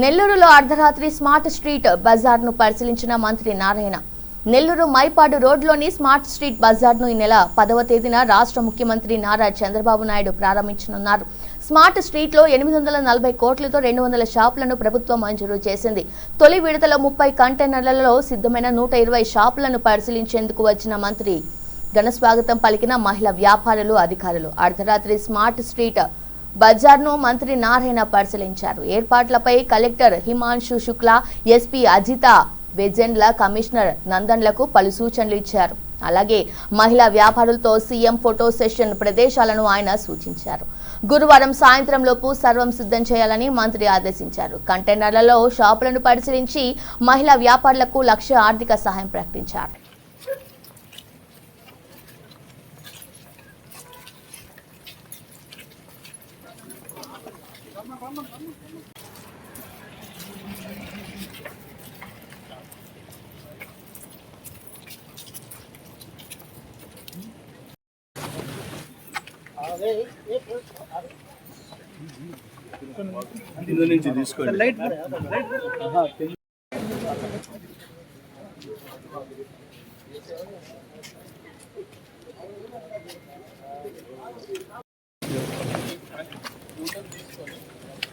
నెల్లూరులో అర్ధరాత్రి smart street బజార్ను పరిశీలించిన మంత్రి నారాయణ. నెల్లూరు మైపాడు రోడ్లోని స్మార్ట్ స్ట్రీట్ బజార్ను ఈ నెల పదవ తేదీన రాష్ట్ర ముఖ్యమంత్రి నారా చంద్రబాబు నాయుడు ప్రారంభించనున్నారు. స్మార్ట్ స్ట్రీట్లో ఎనిమిది వందల నలభై కోట్లతో రెండు వందల షాపులను ప్రభుత్వం మంజూరు చేసింది. తొలి విడతలో ముప్పై కంటైనర్లలో సిద్ధమైన నూట ఇరవై షాపులను పరిశీలించేందుకు వచ్చిన మంత్రి. ఘన స్వాగతం పలికిన మహిళా వ్యాపారులు అధికారులు. అర్ధరాత్రి స్మార్ట్ స్ట్రీట్ బజార్ను మంత్రి నారాయణ పరిశీలించారు. ఏర్పాట్లపై collector Himanshu Shukla SP Ajitha Vejendla commissioner నందన్లకు పలు సూచనలు ఇచ్చారు. అలాగే మహిళా వ్యాపారులతో సీఎం ఫోటో సెషన్ ప్రదేశాలను ఆయన సూచించారు. గురువారం సాయంత్రంలోపు సర్వం సిద్ధం చేయాలని మంత్రి ఆదేశించారు. కంటైనర్లలో షాపులను పరిశీలించి మహిళా వ్యాపారులకు లక్ష ఆర్థిక సహాయం ప్రకటించారు. కింద నుంచి తీసుకోండి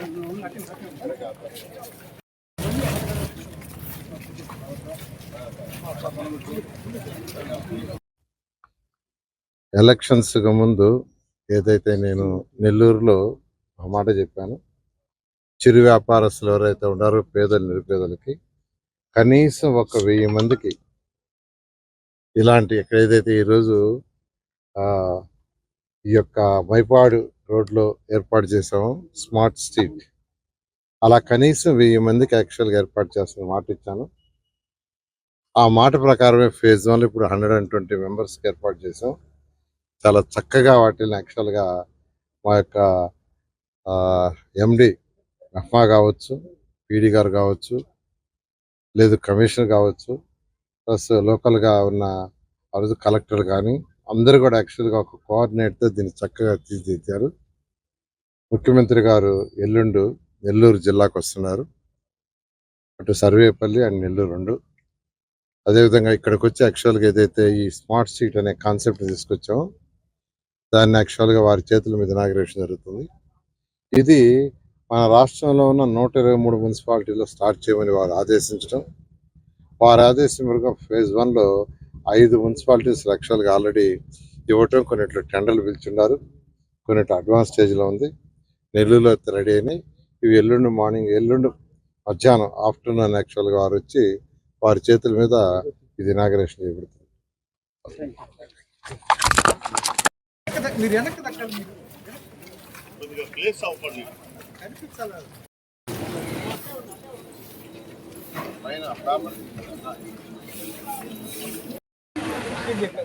ఎలక్షన్స్కి ముందు ఏదైతే నేను నెల్లూరులో ఒక మాట చెప్పాను. చిరు వ్యాపారస్తులు ఎవరైతే ఉన్నారో పేదలు నిరుపేదలకి కనీసం ఒక వెయ్యి మందికి ఇలాంటి ఇక్కడ ఏదైతే ఈరోజు ఈ యొక్క మైపాడు రోడ్లో ఏర్పాటు చేసాము స్మార్ట్ స్ట్రీట్. అలా కనీసం వెయ్యి మందికి యాక్చువల్గా ఏర్పాటు చేస్తున్న మాట ఇచ్చాను. ఆ మాట ప్రకారమే ఫేజ్ వన్ ఇప్పుడు హండ్రెడ్ అండ్ ట్వంటీ మెంబర్స్కి ఏర్పాటు చేసాం చాలా చక్కగా వాటిని యాక్చువల్గా మా యొక్క ఎండి రహ్మా కావచ్చు పీడి గారు కావచ్చు లేదు కమిషనర్ కావచ్చు ప్లస్ లోకల్గా ఉన్న ఆ రోజు కలెక్టర్ కానీ అందరూ కూడా యాక్చువల్గా ఒక కోఆర్డినేట్తో దీన్ని చక్కగా తీర్చిదిద్దారు. ముఖ్యమంత్రి గారు ఎల్లుండు నెల్లూరు జిల్లాకు వస్తున్నారు. అటు సర్వేపల్లి అండ్ నెల్లూరు రెండు. అదేవిధంగా ఇక్కడికి వచ్చి యాక్చువల్గా ఏదైతే ఈ స్మార్ట్ సీట్ అనే కాన్సెప్ట్ తీసుకొచ్చామో దాన్ని యాక్చువల్గా వారి చేతుల మీద ఇనాగ్రేషన్ జరుగుతుంది. ఇది మన రాష్ట్రంలో ఉన్న నూట ఇరవై మూడు మున్సిపాలిటీలో స్టార్ట్ చేయమని వారు ఆదేశించడం. వారి ఆదేశం మేరకు ఫేజ్ వన్లో ఐదు మున్సిపాలిటీస్ యాక్చువల్గా ఆల్రెడీ ఇవ్వటం కొన్నిట్లో టెండర్లు పిలిచున్నారు. కొన్నిట్లో అడ్వాన్స్ స్టేజ్లో ఉంది. నెల్లూరులో అయితే రెడీ అయినాయి. ఇవి ఎల్లుండి మార్నింగ్ ఎల్లుండి మధ్యాహ్నం ఆఫ్టర్నూన్ యాక్చువల్గా వారు వచ్చి వారి చేతుల మీద ఇది ఇనాగ్రేషన్ చేయబడుతుంది పైన 何?